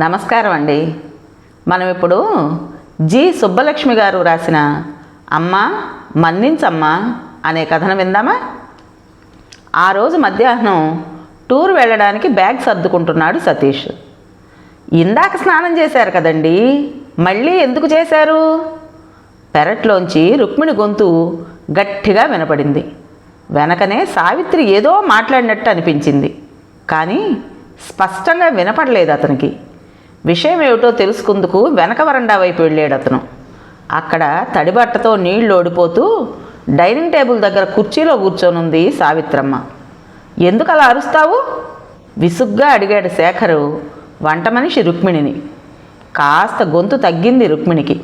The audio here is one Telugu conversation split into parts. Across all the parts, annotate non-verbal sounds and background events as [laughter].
నమస్కారం అండి. మనం ఇప్పుడు జి. సుబ్బలక్ష్మి గారు రాసిన అమ్మ మన్నించమ్మ అనే కథను విందామా? ఆ రోజు మధ్యాహ్నం టూర్ వెళ్ళడానికి బ్యాగ్ సర్దుకుంటున్నాడు సతీష్. ఇందాక స్నానం చేశారు కదండి మళ్ళీ ఎందుకు చేశారు? పెరట్లోంచి రుక్మిణి గొంతు గట్టిగా వినపడింది. వెనకనే సావిత్రి ఏదో మాట్లాడినట్టు అనిపించింది. కానీ స్పష్టంగా వినపడలేదు అతనికి. విషయం ఏమిటో తెలుసుకుందుకు వెనక వరండా వైపు వెళ్ళాడు అతను. అక్కడ తడిబట్టతో నీళ్ళు ఓడిపోతూ డైనింగ్ టేబుల్ దగ్గర కుర్చీలో కూర్చొనుంది సావిత్రమ్మ. ఎందుకు అలా అరుస్తావు? విసుగ్గా అడిగాడు శేఖరు వంట మనిషి రుక్మిణిని. కాస్త గొంతు తగ్గింది రుక్మిణికి.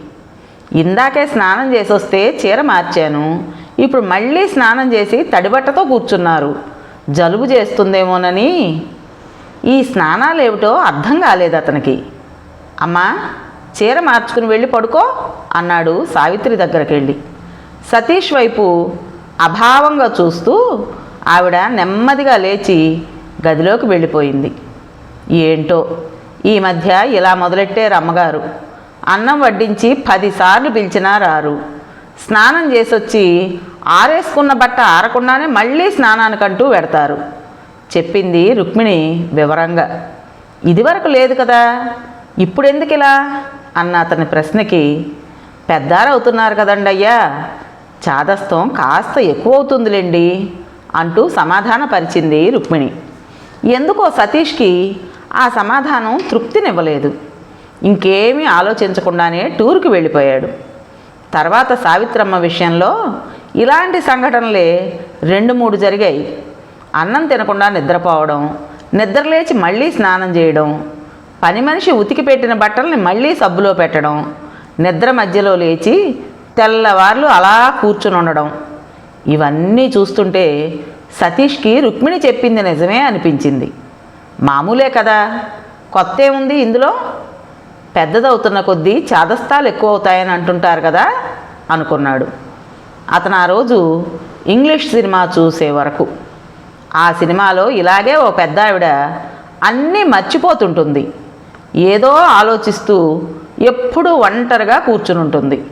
ఇందాకే స్నానం చేసి వస్తే చీర మార్చాను. ఇప్పుడు మళ్ళీ స్నానం చేసి తడిబట్టతో కూర్చున్నారు. జలుబు చేస్తుందేమోనని ఈ స్నానాలు ఏమిటో అర్థం కాలేదు అతనికి. అమ్మా చీర మార్చుకుని వెళ్ళి పడుకో అన్నాడు సావిత్రి దగ్గరికి వెళ్ళి సతీష్ వైపు అభావంగా చూస్తూ ఆవిడ నెమ్మదిగా లేచి గదిలోకి వెళ్ళిపోయింది. ఏంటో ఈ మధ్య ఇలా మొదలెట్టారు అమ్మగారు అన్నం వడ్డించి పదిసార్లు పిలిచినా రారు. స్నానం చేసొచ్చి ఆరేసుకున్న బట్ట ఆరకుండానే మళ్ళీ స్నానానికంటూ పెడతారు చెప్పింది రుక్మిణి వివరంగా. ఇదివరకు లేదు కదా. ఇప్పుడు ఎందుకు ఇలా అన్న అతని ప్రశ్నకి పెద్దారవుతున్నారు కదండి అయ్యా. చాదస్తం కాస్త ఎక్కువ అవుతుందిలేండి అంటూ సమాధానపరిచింది రుక్మిణి. ఎందుకో సతీష్కి ఆ సమాధానం తృప్తినివ్వలేదు. ఇంకేమీ ఆలోచించకుండానే టూర్కి వెళ్ళిపోయాడు. తర్వాత సావిత్రమ్మ విషయంలో ఇలాంటి సంఘటనలే రెండు మూడు జరిగాయి. అన్నం తినకుండా నిద్రపోవడం నిద్రలేచి మళ్ళీ స్నానం చేయడం పని మనిషి ఉతికి పెట్టిన బట్టల్ని మళ్ళీ సబ్బులో పెట్టడం నిద్ర మధ్యలో లేచి తెల్లవార్లు అలా కూర్చుని ఉండడం. ఇవన్నీ చూస్తుంటే సతీష్కి రుక్మిణి చెప్పింది నిజమే అనిపించింది. మామూలే కదా కొత్త ఏముంది ఇందులో? పెద్దదవుతున్న కొద్దీ చాదస్తాలు ఎక్కువ అవుతాయని అంటుంటారు కదా అనుకున్నాడు. అతను ఆ రోజు ఇంగ్లీష్ సినిమా చూసే వరకు. ఆ సినిమాలో ఇలాగే ఓ పెద్ద ఆవిడ అన్నీ మర్చిపోతుంటుంది. ఏదో ఆలోచిస్తూ ఎప్పుడూ ఒంటరిగా కూర్చుని ఉంటుంది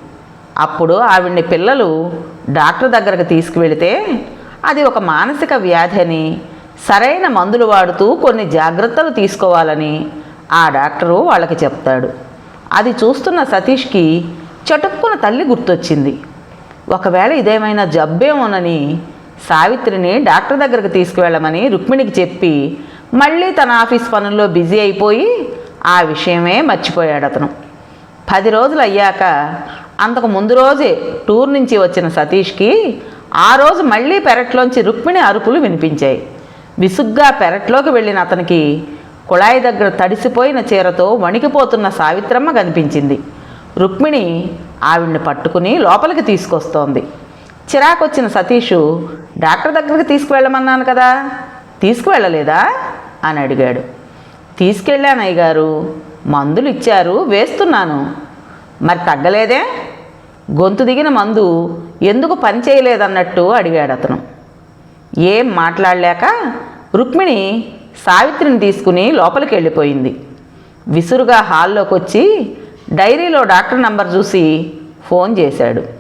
అప్పుడు ఆవిడ్ని పిల్లలు డాక్టర్ దగ్గరకు తీసుకువెళితే అది ఒక మానసిక వ్యాధి అని సరైన మందులు వాడుతూ కొన్ని జాగ్రత్తలు తీసుకోవాలని ఆ డాక్టరు వాళ్ళకి చెప్తాడు. అది చూస్తున్న సతీష్కి చటుక్కున తల్లి గుర్తొచ్చింది. ఒకవేళ ఇదేమైనా జబ్బేమోనని సావిత్రిని డాక్టర్ దగ్గరకు తీసుకువెళ్ళమని రుక్మిణికి చెప్పి మళ్ళీ తన ఆఫీస్ పనుల్లో బిజీ అయిపోయి ఆ విషయమే మర్చిపోయాడు అతను. పది రోజులు అయ్యాక అంతకు ముందు రోజే టూర్ నుంచి వచ్చిన సతీష్కి ఆ రోజు మళ్ళీ పెరట్లోంచి రుక్మిణి అరుపులు వినిపించాయి. విసుగ్గా పెరట్లోకి వెళ్ళిన అతనికి కుళాయి దగ్గర తడిసిపోయిన చీరతో వణికిపోతున్న సావిత్రమ్మ కనిపించింది. రుక్మిణి ఆవిడ్ని పట్టుకుని లోపలికి తీసుకొస్తోంది. చిరాకొచ్చిన సతీషు డాక్టర్ దగ్గరికి తీసుకువెళ్ళమన్నాను కదా తీసుకువెళ్ళలేదా? అని అడిగాడు. తీసుకెళ్ళాను అయ్యగారు మందులు ఇచ్చారు వేస్తున్నాను. మరి తగ్గలేదే? గొంతు దిగిన మందు ఎందుకు పని చేయలేదన్నట్టు అడిగాడు అతను ఏం మాట్లాడలేక రుక్మిణి సావిత్రిని తీసుకుని లోపలికి వెళ్ళిపోయింది విసురుగా హాల్లోకి వచ్చి డైరీలో డాక్టర్ నంబర్ చూసి ఫోన్ చేశాడు.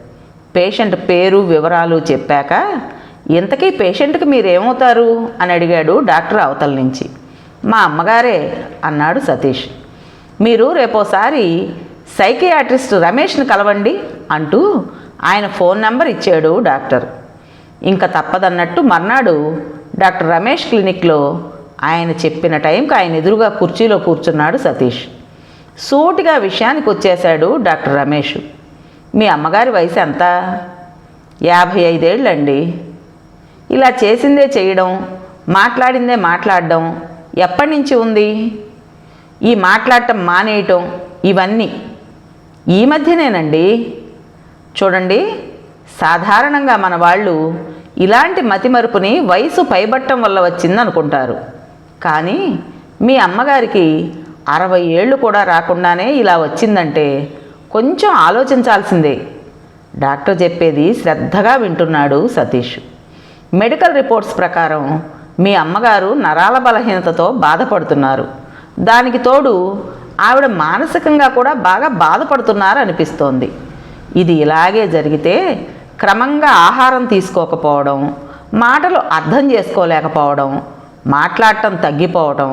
పేషెంట్ పేరు వివరాలు చెప్పాక ఇంతకీ పేషెంట్కి మీరేమవుతారు? అని అడిగాడు డాక్టర్ అవతల నుంచి. మా అమ్మగారే అన్నాడు సతీష్. మీరు రేపోసారి సైకియాట్రిస్ట్ రమేష్ని కలవండి అంటూ ఆయన ఫోన్ నెంబర్ ఇచ్చాడు డాక్టర్. ఇంకా తప్పదన్నట్టు మర్నాడు డాక్టర్ రమేష్ క్లినిక్లో ఆయన చెప్పిన టైంకి ఆయన ఎదురుగా కుర్చీలో కూర్చున్నాడు సతీష్. సూటిగా విషయానికి వచ్చేశాడు డాక్టర్ రమేష్. మీ అమ్మగారి వయసు ఎంత? యాభై ఐదేళ్ళండి. ఇలా చేసిందే చేయడం మాట్లాడిందే మాట్లాడడం ఎప్పటి నుంచి ఉంది? ఈ మాట్లాడటం మానేయటం ఇవన్నీ ఈ మధ్యనేనండి. చూడండి సాధారణంగా మన వాళ్ళు ఇలాంటి మతిమరుపుని వయసు పైబట్టం వల్ల వచ్చిందనుకుంటారు. కానీ మీ అమ్మగారికి అరవై ఏళ్ళు కూడా రాకుండానే ఇలా వచ్చిందంటే కొంచెం ఆలోచించాల్సిందే. డాక్టర్ చెప్పేది శ్రద్ధగా వింటున్నాడు సతీష్. మెడికల్ రిపోర్ట్స్ ప్రకారం మీ అమ్మగారు నరాల బలహీనతతో బాధపడుతున్నారు. దానికి తోడు ఆవిడ మానసికంగా కూడా బాగా బాధపడుతున్నారు అనిపిస్తోంది. ఇది ఇలాగే జరిగితే క్రమంగా ఆహారం తీసుకోకపోవడం మాటలు అర్థం చేసుకోలేకపోవడం మాట్లాడటం తగ్గిపోవడం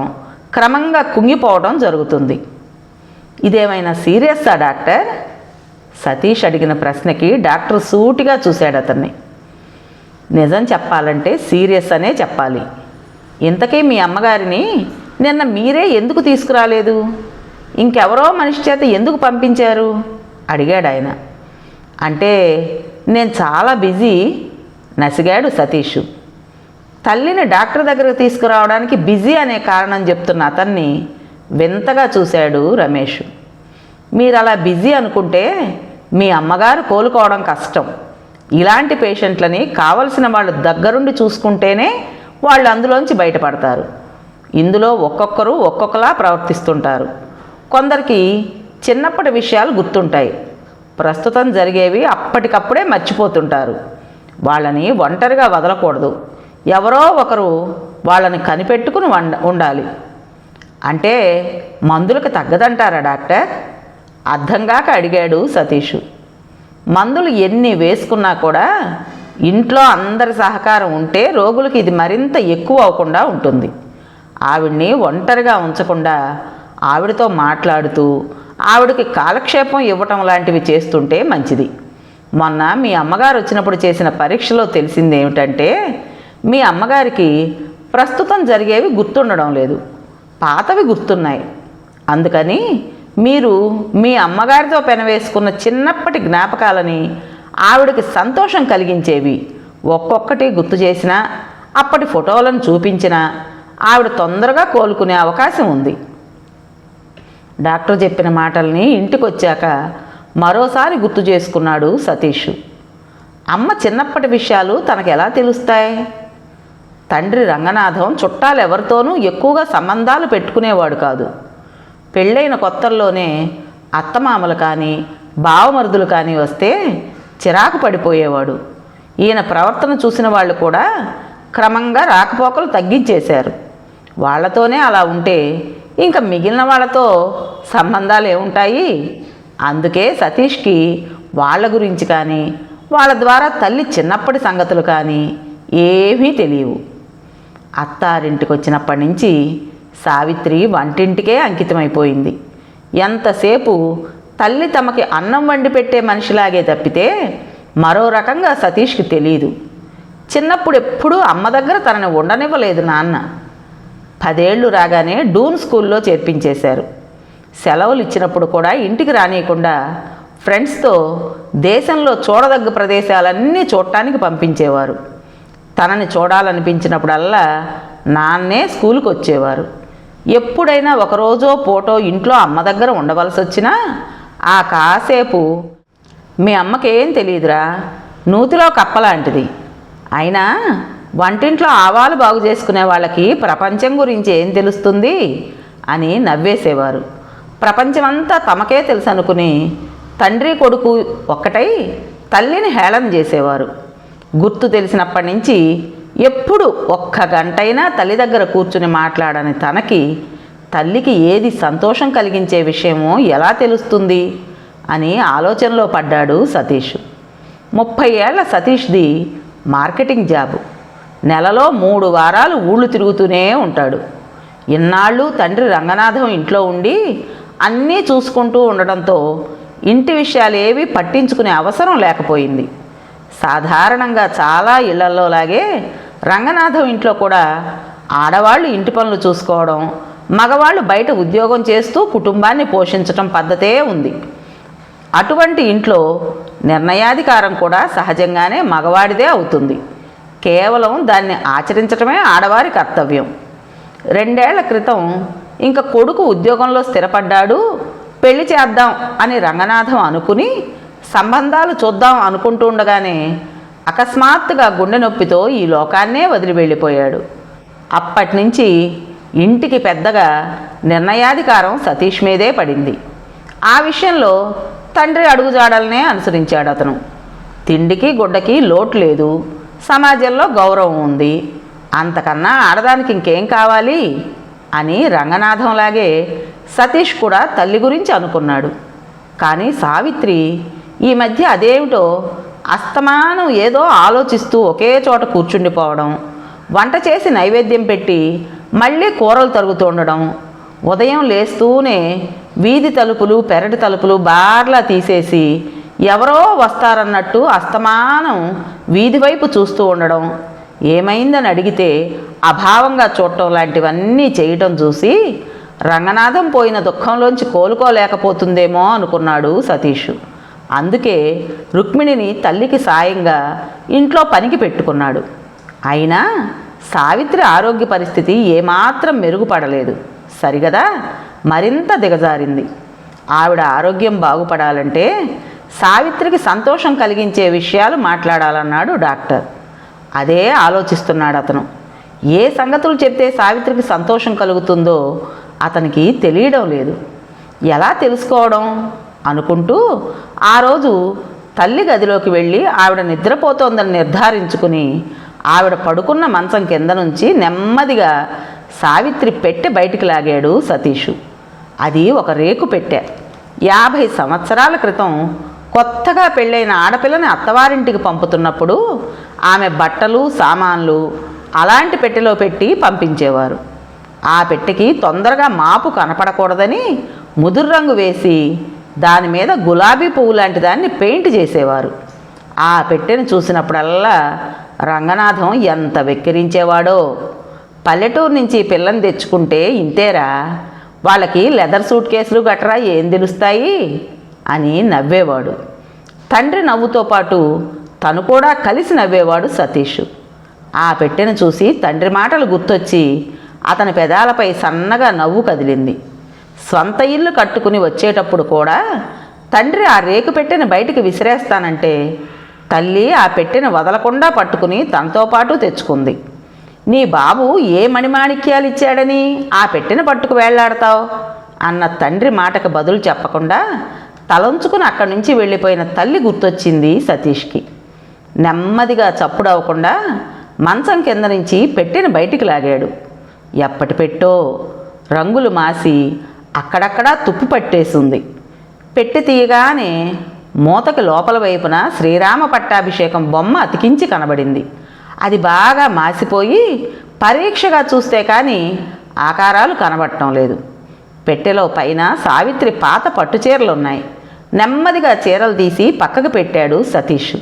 క్రమంగా కుంగిపోవడం జరుగుతుంది. ఇదేమైనా సీరియస్సా డాక్టర్? సతీష్ అడిగిన ప్రశ్నకి డాక్టర్ సూటిగా చూశాడు అతన్ని. నిజం చెప్పాలంటే సీరియస్ అనే చెప్పాలి. ఇంతకీ మీ అమ్మగారిని నిన్న మీరే ఎందుకు తీసుకురాలేదు? ఇంకెవరో మనిషి చేత ఎందుకు పంపించారు? అడిగాడు ఆయన. అంటే నేను చాలా బిజీ నసిగాడు సతీష్. తల్లిని డాక్టర్ దగ్గరకు తీసుకురావడానికి బిజీ అనే కారణం చెప్తున్న అతన్ని వింతగా చూశాడు రమేష్. మీరు అలా బిజీ అనుకుంటే మీ అమ్మగారు కోలుకోవడం కష్టం. ఇలాంటి పేషెంట్లని కావలసిన వాళ్ళు దగ్గరుండి చూసుకుంటేనే వాళ్ళు అందులోంచి బయటపడతారు. ఇందులో ఒక్కొక్కరు ఒక్కొక్కలా ప్రవర్తిస్తుంటారు. కొందరికి చిన్నప్పటి విషయాలు గుర్తుంటాయి. ప్రస్తుతం జరిగేవి అప్పటికప్పుడే మర్చిపోతుంటారు. వాళ్ళని ఒంటరిగా వదలకూడదు. ఎవరో ఒకరు వాళ్ళని కనిపెట్టుకుని వండ ఉండాలి. అంటే మందులకు తగ్గదంటారా డాక్టర్? అర్థంగాక అడిగాడు సతీష్. మందులు ఎన్ని వేసుకున్నా కూడా ఇంట్లో అందరి సహకారం ఉంటే రోగులకు ఇది మరింత ఎక్కువ అవ్వకుండా ఉంటుంది. ఆవిడ్ని ఒంటరిగా ఉంచకుండా ఆవిడతో మాట్లాడుతూ ఆవిడకి కాలక్షేపం ఇవ్వటం లాంటివి చేస్తుంటే మంచిది. మొన్న మీ అమ్మగారు వచ్చినప్పుడు చేసిన పరీక్షలో తెలిసింది ఏమిటంటే మీ అమ్మగారికి ప్రస్తుతం జరిగేవి గుర్తుండడం లేదు. పాతవి గుర్తున్నాయి. అందుకని మీరు మీ అమ్మగారితో పెనవేసుకున్న చిన్నప్పటి జ్ఞాపకాలని ఆవిడకి సంతోషం కలిగించేవి. ఒక్కొక్కటి గుర్తు చేసినా అప్పటి ఫోటోలను చూపించినా ఆవిడ తొందరగా కోలుకునే అవకాశం ఉంది. డాక్టర్ చెప్పిన మాటల్ని ఇంటికొచ్చాక మరోసారి గుర్తు చేసుకున్నాడు సతీష్. అమ్మ చిన్నప్పటి విషయాలు తనకు ఎలా తెలుస్తాయి? తండ్రి రంగనాథం చుట్టాలు ఎవరితోనూ ఎక్కువగా సంబంధాలు పెట్టుకునేవాడు కాదు. పెళ్ళైన కొత్తల్లోనే అత్తమామలు కానీ బావమరుదులు కానీ వస్తే చిరాకు పడిపోయేవాడు. ఈయన ప్రవర్తన చూసిన వాళ్ళు కూడా క్రమంగా రాకపోకలు తగ్గించేశారు. వాళ్ళతోనే అలా ఉంటే ఇంకా మిగిలిన వాళ్ళతో సంబంధాలు ఏముంటాయి అందుకే సతీష్కి వాళ్ళ గురించి కానీ వాళ్ళ ద్వారా తల్లి చిన్నప్పటి సంగతులు కానీ ఏమీ తెలియవు. అత్తారింటికి వచ్చినప్పటి నుంచి సావిత్రి వంటింటికే అంకితమైపోయింది. ఎంతసేపు తల్లి తమకి అన్నం వండి పెట్టే మనిషిలాగే తప్పితే మరో రకంగా సతీష్కి తెలియదు చిన్నప్పుడు ఎప్పుడూ అమ్మ దగ్గర తనని ఉండనివ్వలేదు నాన్న. పదేళ్ళు రాగానే డూన్ స్కూల్లో చేర్పించేశారు. సెలవులు ఇచ్చినప్పుడు కూడా ఇంటికి రానియకుండా ఫ్రెండ్స్తో దేశంలో చూడదగ్గ ప్రదేశాలన్నీ చూడటానికి పంపించేవారు. తనని చూడాలనిపించినప్పుడల్లా నాన్నే స్కూల్కి వచ్చేవారు ఎప్పుడైనా ఒకరోజో పూటో ఇంట్లో అమ్మ దగ్గర ఉండవలసి వచ్చినా ఆ కాసేపు మీ అమ్మకేం తెలియదురా నూతిలో కప్పలాంటిది. అయినా వంటింట్లో ఆవాలు బాగు చేసుకునే వాళ్ళకి ప్రపంచం గురించి ఏం తెలుస్తుంది అని నవ్వేసేవారు. ప్రపంచమంతా తమకే తెలుసు అనుకుని తండ్రి కొడుకు ఒక్కటై తల్లిని హేళన చేసేవారు. గుర్తు తెలిసినప్పటి నుంచి ఎప్పుడు ఒక్క గంటైనా తల్లి దగ్గర కూర్చుని మాట్లాడని తనకి తల్లికి ఏది సంతోషం కలిగించే విషయమో ఎలా తెలుస్తుంది అని ఆలోచనలో పడ్డాడు సతీష్. ముప్పై ఏళ్ళ సతీష్ది మార్కెటింగ్ జాబు. నెలలో మూడు వారాలు ఊళ్ళు తిరుగుతూనే ఉంటాడు. ఇన్నాళ్ళు తండ్రి రంగనాథం ఇంట్లో ఉండి అన్నీ చూసుకుంటూ ఉండడంతో ఇంటి విషయాలు ఏవి పట్టించుకునే అవసరం లేకపోయింది. సాధారణంగా చాలా ఇళ్ళలో లాగే రంగనాథం ఇంట్లో కూడా ఆడవాళ్ళు ఇంటి పనులు చూసుకోవడం మగవాళ్ళు బయట ఉద్యోగం చేస్తూ కుటుంబాన్ని పోషించటం పద్ధతే ఉంది. అటువంటి ఇంట్లో నిర్ణయాధికారం కూడా సహజంగానే మగవాడిదే అవుతుంది. కేవలం దాన్ని ఆచరించటమే ఆడవారి కర్తవ్యం. రెండేళ్ళ క్రితం ఇంకా కొడుకు ఉద్యోగంలో స్థిరపడ్డాడు పెళ్ళి చేద్దాం అని రంగనాథం అనుకుని సంబంధాలు చూద్దాం అనుకుంటూ ఉండగానే అకస్మాత్తుగా గుండె నొప్పితో ఈ లోకాన్నే వదిలి వెళ్ళిపోయాడు. అప్పటి నుంచి ఇంటికి పెద్దగా నిర్ణయాధికారం సతీష్ మీదే పడింది. ఆ విషయంలో తండ్రి అడుగుజాడలనే అనుసరించాడు అతను. తిండికి గుడ్డకి లోటు లేదు. సమాజంలో గౌరవం ఉంది. అంతకన్నా ఆడదానికి ఇంకేం కావాలి? అని రంగనాథంలాగే సతీష్ కూడా తల్లి గురించి అనుకున్నాడు. కానీ సావిత్రి ఈ మధ్య అదేమిటో అస్తమానం ఏదో ఆలోచిస్తూ ఒకే చోట కూర్చుండిపోవడం వంట చేసి నైవేద్యం పెట్టి మళ్ళీ కూరలు తరుగుతూ ఉండడం ఉదయం లేస్తూనే వీధి తలుపులు పెరటి తలుపులు బార్లా తీసేసి ఎవరో వస్తారన్నట్టు అస్తమానం వీధి వైపు చూస్తూ ఉండడం ఏమైందని అడిగితే అభావంగా చూడటం లాంటివన్నీ చేయటం చూసి రంగనాథం పోయిన దుఃఖంలోంచి కోలుకోలేకపోతుందేమో అనుకున్నాడు సతీష్. అందుకే రుక్మిణిని తల్లికి సాయంగా ఇంట్లో పనికి పెట్టుకున్నాడు. అయినా సావిత్రి ఆరోగ్య పరిస్థితి ఏమాత్రం మెరుగుపడలేదు. సరిగదా? మరింత దిగజారింది. ఆవిడ ఆరోగ్యం బాగుపడాలంటే సావిత్రికి సంతోషం కలిగించే విషయాలు మాట్లాడాలన్నాడు డాక్టర్. అదే ఆలోచిస్తున్నాడు అతను. ఏ సంగతులు చెప్తే సావిత్రికి సంతోషం కలుగుతుందో అతనికి తెలియడం లేదు. ఎలా తెలుసుకోవడం? అనుకుంటూ ఆ రోజు తల్లి గదిలోకి వెళ్ళి ఆవిడ నిద్రపోతోందని నిర్ధారించుకుని ఆవిడ పడుకున్న మంచం కింద నుంచి నెమ్మదిగా సావిత్రి పెట్టె బయటికి లాగాడు సతీషు. అది ఒక రేకు పెట్టె. యాభై సంవత్సరాల క్రితం కొత్తగా పెళ్ళైన ఆడపిల్లని అత్తవారింటికి పంపుతున్నప్పుడు ఆమె బట్టలు సామాన్లు అలాంటి పెట్టెలో పెట్టి పంపించేవారు. ఆ పెట్టెకి తొందరగా మాపు కనపడకూడదని ముదురు రంగు వేసి దాని మీద గులాబీ పువ్వు లాంటి దాన్ని పెయింట్ చేసేవారు. ఆ పెట్టెను చూసినప్పుడల్లా రంగనాథం ఎంత వెక్కిరించేవాడో. పల్లెటూరు నుంచి పిల్లని తెచ్చుకుంటే ఇంతేరా? వాళ్ళకి లెదర్ సూట్ కేసులు గట్రా ఏం తెలుస్తాయి? అని నవ్వేవాడు. తండ్రి నవ్వుతో పాటు తను కూడా కలిసి నవ్వేవాడు సతీష్. ఆ పెట్టెను చూసి తండ్రి మాటలు గుర్తొచ్చి అతని పెదాలపై సన్నగా నవ్వు కదిలింది. సొంత ఇల్లు కట్టుకుని వచ్చేటప్పుడు కూడా తండ్రి ఆ రేకు పెట్టెను బయటికి విసిరేస్తానంటే తల్లి ఆ పెట్టెను వదలకుండా పట్టుకుని తనతో పాటు తెచ్చుకుంది. నీ బాబు ఏ మణిమాణిక్యాలు ఇచ్చాడని ఆ పెట్టెను పట్టుకు వేళ్ళాడతావు? అన్న తండ్రి మాటకు బదులు చెప్పకుండా తలంచుకుని అక్కడి నుంచి వెళ్ళిపోయిన తల్లి గుర్తొచ్చింది సతీష్కి. నెమ్మదిగా చప్పుడు అవ్వకుండా మంచం కింద నుంచి పెట్టెను బయటికి లాగాడు. ఎప్పటి పెట్టో రంగులు మాసి అక్కడక్కడా తుప్పు పట్టేసింది. పెట్టి తీయగానే మూతకి లోపల వైపున శ్రీరామ పట్టాభిషేకం బొమ్మ అతికించి కనబడింది. అది బాగా మాసిపోయి పరీక్షగా చూస్తే కానీ ఆకారాలు కనబడటం లేదు. పెట్టెలో పైన సావిత్రి పాత పట్టు చీరలు ఉన్నాయి నెమ్మదిగా చీరలు తీసి పక్కకు పెట్టాడు సతీష్.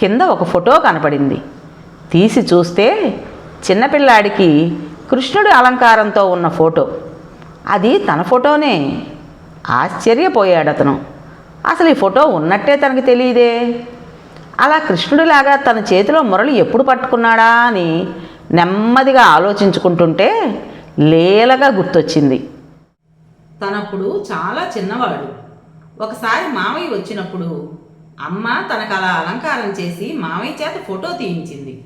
కింద ఒక ఫోటో కనపడింది. తీసి చూస్తే చిన్నపిల్లాడికి కృష్ణుడి అలంకారంతో ఉన్న ఫోటో. అది తన ఫోటోనే. ఆశ్చర్యపోయాడు అతను అసలు ఈ ఫోటో ఉన్నట్టే తనకు తెలియదే. అలా కృష్ణుడిలాగా తన చేతిలో మురళి ఎప్పుడు పట్టుకున్నాడా అని నెమ్మదిగా ఆలోచించుకుంటుంటే లేలగా గుర్తొచ్చింది. తనప్పుడు చాలా చిన్నవాడు. ఒకసారి మామయ్య వచ్చినప్పుడు అమ్మ తనకు అలా అలంకారం చేసి మామయ్య చేత ఫోటో తీయించింది.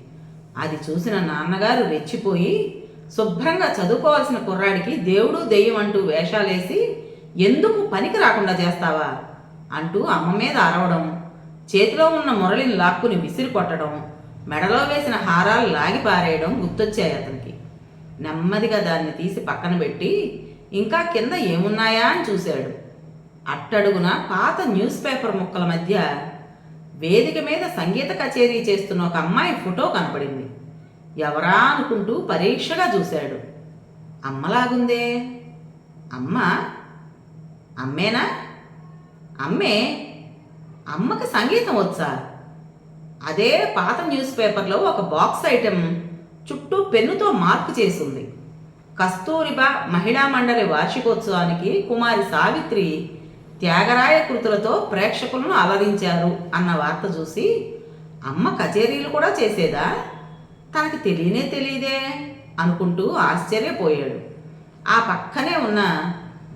అది చూసిన నాన్నగారు రెచ్చిపోయి శుభ్రంగా చదువుకోవాల్సిన కుర్రాడికి దేవుడు దెయ్యం అంటూ వేషాలేసి ఎందుకు పనికి రాకుండా చేస్తావా? అంటూ అమ్మ మీద అరవడం చేతిలో ఉన్న మురళిని లాక్కుని విసిరి కొట్టడం మెడలో వేసిన హారాలు లాగి పారేయడం గుర్తొచ్చాయి అతనికి. నెమ్మదిగా దాన్ని తీసి పక్కన పెట్టి ఇంకా కింద ఏమున్నాయా? అని చూశాడు. అట్టడుగున పాత న్యూస్ పేపర్ ముక్కల మధ్య వేదిక మీద సంగీత కచేరీ చేస్తున్న ఒక అమ్మాయి ఫోటో కనపడింది. ఎవరా అనుకుంటూ పరీక్షగా చూశాడు. అమ్మలాగుందే. అమ్మ? అమ్మేనా? అమ్మే? అమ్మకి సంగీతం వచ్చా అదే పాత న్యూస్ పేపర్లో ఒక బాక్స్ ఐటెం చుట్టూ పెన్నుతో మార్పు చేసింది. కస్తూరిబా మహిళా మండలి వార్షికోత్సవానికి కుమారి సావిత్రి త్యాగరాయ కృతులతో ప్రేక్షకులను అలరించారు అన్న వార్త చూసి అమ్మ కచేరీలు కూడా చేసేదా? తనకి తెలియనే తెలియదే అనుకుంటూ ఆశ్చర్యపోయాడు. ఆ పక్కనే ఉన్న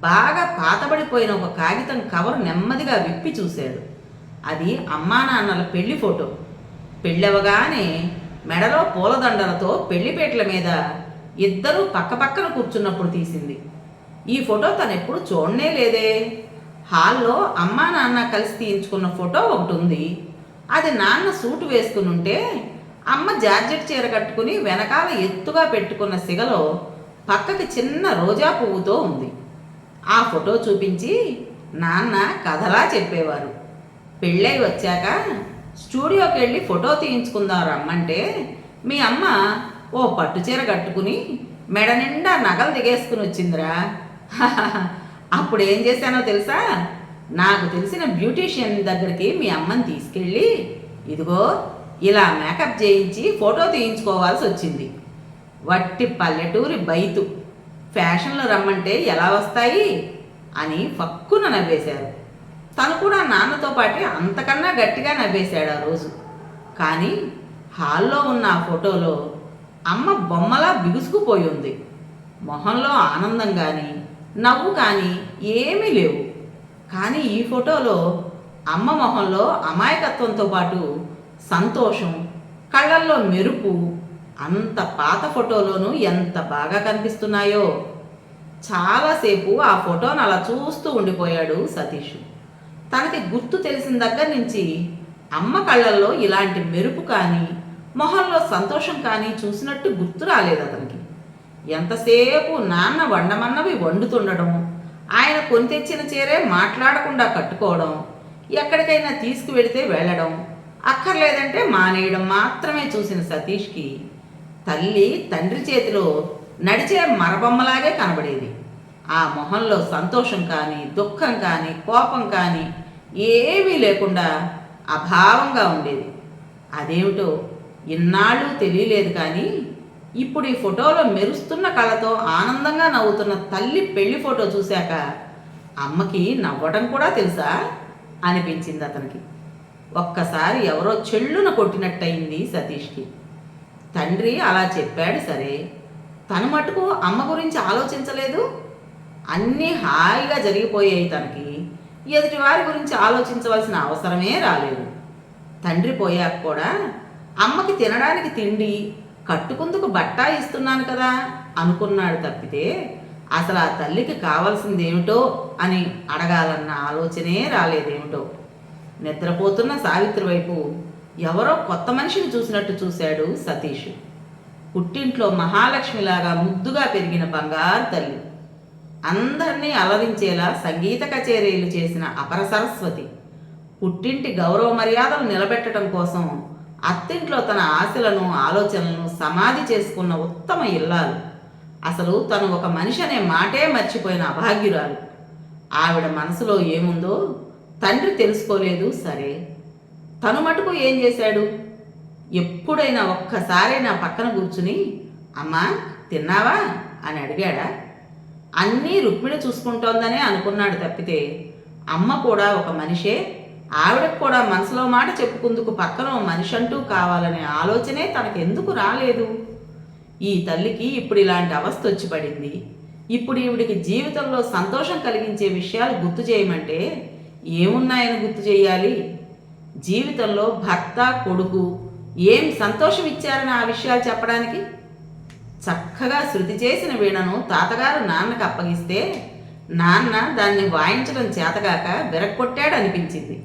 బాగా పాతబడిపోయిన ఒక కాగితం కవర్ నెమ్మదిగా విప్పి చూశాడు. అది అమ్మా నాన్నల పెళ్ళి ఫోటో. పెళ్ళవగానే మెడలో పూలదండలతో పెళ్ళిపేటల మీద ఇద్దరూ పక్కపక్కన కూర్చున్నప్పుడు తీసింది. ఈ ఫోటో తను ఎప్పుడు చూడనే లేదే. హాల్లో అమ్మా నాన్న కలిసి తీయించుకున్న ఫోటో ఒకటి ఉంది. అది నాన్న సూటు వేసుకుని ఉంటే అమ్మ జార్జెట్ చీర కట్టుకుని వెనకాల ఎత్తుగా పెట్టుకున్న సిగలో పక్కకి చిన్న రోజా పువ్వుతో ఉంది. ఆ ఫోటో చూపించి నాన్న కథలా చెప్పేవారు. పెళ్ళై వచ్చాక స్టూడియోకి వెళ్ళి ఫోటో తీయించుకుందాం రమ్మంటే మీ అమ్మ ఓ పట్టు చీర కట్టుకుని మెడ నిండా నగలు దిగేసుకుని వచ్చిందిరా. [laughs] అప్పుడు ఏం చేశానో తెలుసా? నాకు తెలిసిన బ్యూటీషియన్ దగ్గరికి మీ అమ్మని తీసుకెళ్ళి ఇదిగో ఇలా మేకప్ చేయించి ఫోటో తీయించుకోవాల్సి వచ్చింది. వట్టి పల్లెటూరి బైతు ఫ్యాషన్లు రమ్మంటే ఎలా వస్తాయి? అని ఫక్కున నవ్వేశారు. తను కూడా నాన్నతో పాటే అంతకన్నా గట్టిగా నవ్వేశాడు ఆ రోజు. కానీ హాల్లో ఉన్న ఆ ఫోటోలో అమ్మ బొమ్మలా బిగుసుకుపోయి ఉంది. మొహంలో ఆనందం కానీ నవ్వు కానీ ఏమీ లేవు. కానీ ఈ ఫోటోలో అమ్మ మొహంలో అమాయకత్వంతో పాటు సంతోషం కళ్ళల్లో మెరుపు అంత పాత ఫోటోలోనూ ఎంత బాగా కనిపిస్తున్నాయో. చాలాసేపు ఆ ఫోటోను అలా చూస్తూ ఉండిపోయాడు సతీష్. తనకి గుర్తు తెలిసిన దగ్గర నుంచి అమ్మ కళ్ళల్లో ఇలాంటి మెరుపు కానీ మొహంలో సంతోషం కానీ చూసినట్టు గుర్తు రాలేదు అతనికి. ఎంతసేపు నాన్న వండమన్నవి వండుతుండడం ఆయన కొని తెచ్చిన చీరే మాట్లాడకుండా కట్టుకోవడం ఎక్కడికైనా తీసుకువెడితే వెళ్ళడం అక్కర్లేదంటే మానేయడం మాత్రమే చూసిన సతీష్కి తల్లి తండ్రి చేతిలో నడిచే మరబొమ్మలాగే కనబడేది. ఆ మొహంలో సంతోషం కానీ దుఃఖం కానీ కోపం కానీ ఏమీ లేకుండా అభావంగా ఉండేది. అదేమిటో ఇన్నాళ్ళు తెలియలేదు కానీ ఇప్పుడు ఈ ఫోటోలో మెరుస్తున్న కళ్ళతో ఆనందంగా నవ్వుతున్న తల్లి పెళ్ళి ఫోటో చూశాక అమ్మకి నవ్వడం కూడా తెలుసా? అనిపించింది అతనికి. ఒక్కసారి ఎవరో చెల్లున కొట్టినట్టయింది సతీష్కి. తండ్రి అలా చెప్పాడు సరే. తను మటుకు అమ్మ గురించి ఆలోచించలేదు? అన్నీ హాయిగా జరిగిపోయాయి తనకి. ఎదుటి వారి గురించి ఆలోచించవలసిన అవసరమే రాలేదు. తండ్రి పోయాక కూడా అమ్మకి తినడానికి తిండి కట్టుకుందుకు బట్ట ఇస్తున్నాను కదా అనుకున్నాడు తప్పితే అసలు ఆ తల్లికి కావాల్సిందేమిటో అని అడగాలన్న ఆలోచనే రాలేదేమిటో. నిద్రపోతున్న సావిత్రి వైపు ఎవరో కొత్త మనిషిని చూసినట్టు చూశాడు సతీష్. పుట్టింట్లో మహాలక్ష్మిలాగా ముద్దుగా పెరిగిన బంగారు తల్లి. అందరినీ అలరించేలా సంగీత కచేరీలు చేసిన అపర సరస్వతి. పుట్టింటి గౌరవ మర్యాదలు నిలబెట్టడం కోసం అత్తింట్లో తన ఆశలను ఆలోచనలను సమాధి చేసుకున్న ఉత్తమ ఇల్లాలు. అసలు తను ఒక మనిషి అనే మాటే మర్చిపోయిన అభాగ్యురాలు. ఆవిడ మనసులో ఏముందో తండ్రి తెలుసుకోలేదు సరే. తను మటుకు ఏం చేశాడు? ఎప్పుడైనా ఒక్కసారి నా పక్కన కూర్చుని అమ్మా తిన్నావా? అని అడిగాడా. అన్నీ రుక్మిణి చూసుకుంటోందనే అనుకున్నాడు తప్పితే అమ్మ కూడా ఒక మనిషే ఆవిడకు కూడా మనసులో మాట చెప్పుకుందుకు పక్కన మనిషి అంటూ కావాలనే ఆలోచనే తనకెందుకు రాలేదు. ఈ తల్లికి ఇప్పుడు ఇలాంటి అవస్థ వచ్చి పడింది. ఇప్పుడు ఈవిడికి జీవితంలో సంతోషం కలిగించే విషయాలు గుర్తు చేయమంటే ఏమున్నాయని గుర్తు చేయాలి? జీవితంలో భర్త కొడుకు ఏం సంతోషం ఇచ్చారని ఆ విషయాలు చెప్పడానికి? చక్కగా శృతి చేసిన వీణను తాతగారు నాన్నకు అప్పగిస్తే నాన్న దాన్ని వాయించడం చేతగాక విరక్కొట్టాడు అనిపించింది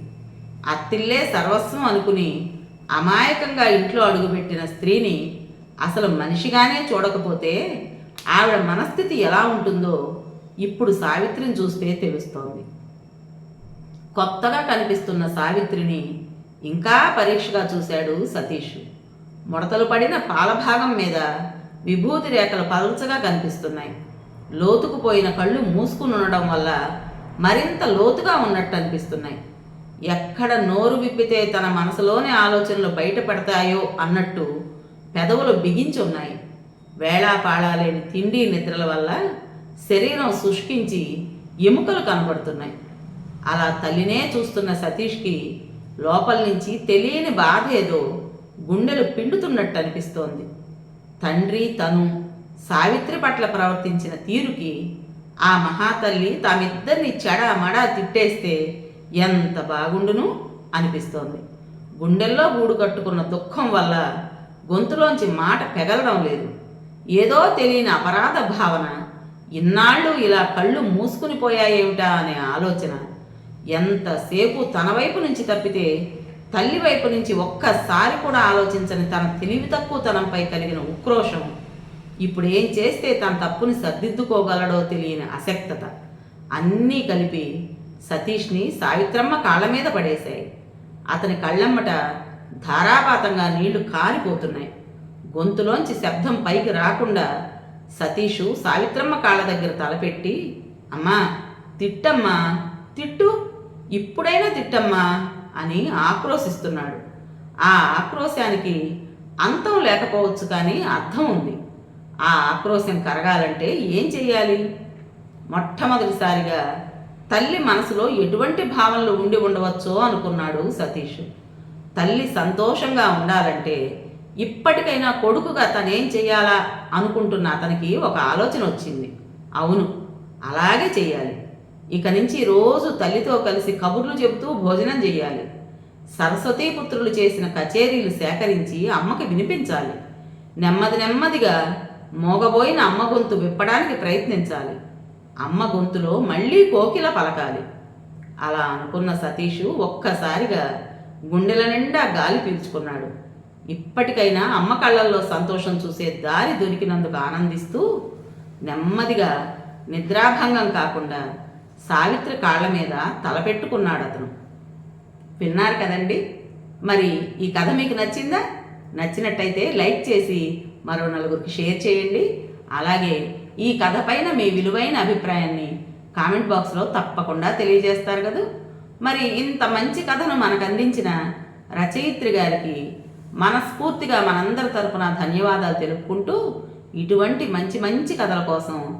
అత్తిల్లే సర్వస్వం అనుకుని అమాయకంగా ఇంట్లో అడుగుపెట్టిన స్త్రీని అసలు మనిషిగానే చూడకపోతే ఆవిడ మనస్థితి ఎలా ఉంటుందో ఇప్పుడు సావిత్రిని చూస్తే తెలుస్తోంది. కొత్తగా కనిపిస్తున్న సావిత్రిని ఇంకా పరీక్షగా చూశాడు సతీష్. ముడతలు పడిన పాలభాగం మీద విభూతి రేఖలు పలుచగా కనిపిస్తున్నాయి. లోతుకుపోయిన కళ్ళు మూసుకుని ఉండడం వల్ల మరింత లోతుగా ఉన్నట్టు అనిపిస్తున్నాయి. ఎక్కడ నోరు విప్పితే తన మనసులోని ఆలోచనలు బయటపడతాయో అన్నట్టు పెదవులు బిగించి ఉన్నాయి. వేళాపాళాలేని తిండి నిద్రల వల్ల శరీరం శుష్కించి ఎముకలు కనబడుతున్నాయి అలా తల్లినే చూస్తున్న సతీష్కి లోపల నుంచి తెలియని బాధ ఏదో గుండెలు పిండుతున్నట్టు అనిపిస్తోంది. తండ్రి తను సావిత్రి పట్ల ప్రవర్తించిన తీరుకి ఆ మహాతల్లి తామిద్దరిని చెడా మడా తిట్టేస్తే ఎంత బాగుండును అనిపిస్తోంది. గుండెల్లో గూడు కట్టుకున్న దుఃఖం వల్ల గొంతులోంచి మాట పెగలడం లేదు. ఏదో తెలియని అపరాధ భావన ఇన్నాళ్ళు ఇలా కళ్ళు మూసుకుని పోయాయేమిటా అనే ఆలోచన ఎంతసేపు తన వైపు నుంచి తప్పితే తల్లి వైపు నుంచి ఒక్కసారి కూడా ఆలోచించని తన తెలివి తక్కువ తనంపై కలిగిన ఉక్రోషం ఇప్పుడు ఏం చేస్తే తన తప్పుని సర్దిద్దుకోగలడో తెలియని అసక్తత అన్నీ కలిపి సతీష్ని సావిత్రమ్మ కాళ్ళ మీద పడేశాయి. అతని కళ్ళమ్మట ధారాపాతంగా నీళ్ళు కారిపోతున్నాయి. గొంతులోంచి శబ్దం పైకి రాకుండా సతీషు సావిత్రమ్మ కాళ్ళ దగ్గర తలపెట్టి అమ్మా తిట్టమ్మా తిట్టు ఇప్పుడైనా తిట్టమ్మా అని ఆక్రోశిస్తున్నాడు. ఆ ఆక్రోశానికి అంతం లేకపోవచ్చు కానీ అర్థం ఉంది. ఆ ఆక్రోశం కరగాలంటే ఏం చెయ్యాలి? మొట్టమొదటిసారిగా తల్లి మనసులో ఎటువంటి భావనలు ఉండి ఉండవచ్చో అనుకున్నాడు సతీష్. తల్లి సంతోషంగా ఉండాలంటే ఇప్పటికైనా కొడుకుగా తనేం చేయాలా అనుకుంటున్న అతనికి ఒక ఆలోచన వచ్చింది. అవును అలాగే చేయాలి ఇక నుంచి రోజు తల్లితో కలిసి కబుర్లు చెబుతూ భోజనం చేయాలి. సరస్వతీ పుత్రులు చేసిన కచేరీలు సేకరించి అమ్మకి వినిపించాలి. నెమ్మది నెమ్మదిగా మోగబోయిన అమ్మ గొంతు విప్పడానికి ప్రయత్నించాలి. అమ్మ గొంతులో మళ్ళీ కోకిల పలకాలి. అలా అనుకున్న సతీషు ఒక్కసారిగా గుండెల నిండా గాలి పీల్చుకున్నాడు. ఇప్పటికైనా అమ్మ కళ్ళల్లో సంతోషం చూసే దారి దొరికినందుకు ఆనందిస్తూ నెమ్మదిగా నిద్రాభంగం కాకుండా సావిత్రి కాళ్ళ మీద తలపెట్టుకున్నాడు అతను. విన్నారు కదండి? మరి ఈ కథ మీకు నచ్చిందా? నచ్చినట్టయితే లైక్ చేసి మరో నలుగురికి షేర్ చేయండి. అలాగే ఈ కథ పైన మీ విలువైన అభిప్రాయాన్ని కామెంట్ బాక్స్లో తప్పకుండా తెలియజేస్తారు కదా. మరి ఇంత మంచి కథను మనకు అందించిన రచయిత్రి గారికి మనస్ఫూర్తిగా మనందరి తరపున ధన్యవాదాలు తెలుపుకుంటూ ఇటువంటి మంచి మంచి కథల కోసం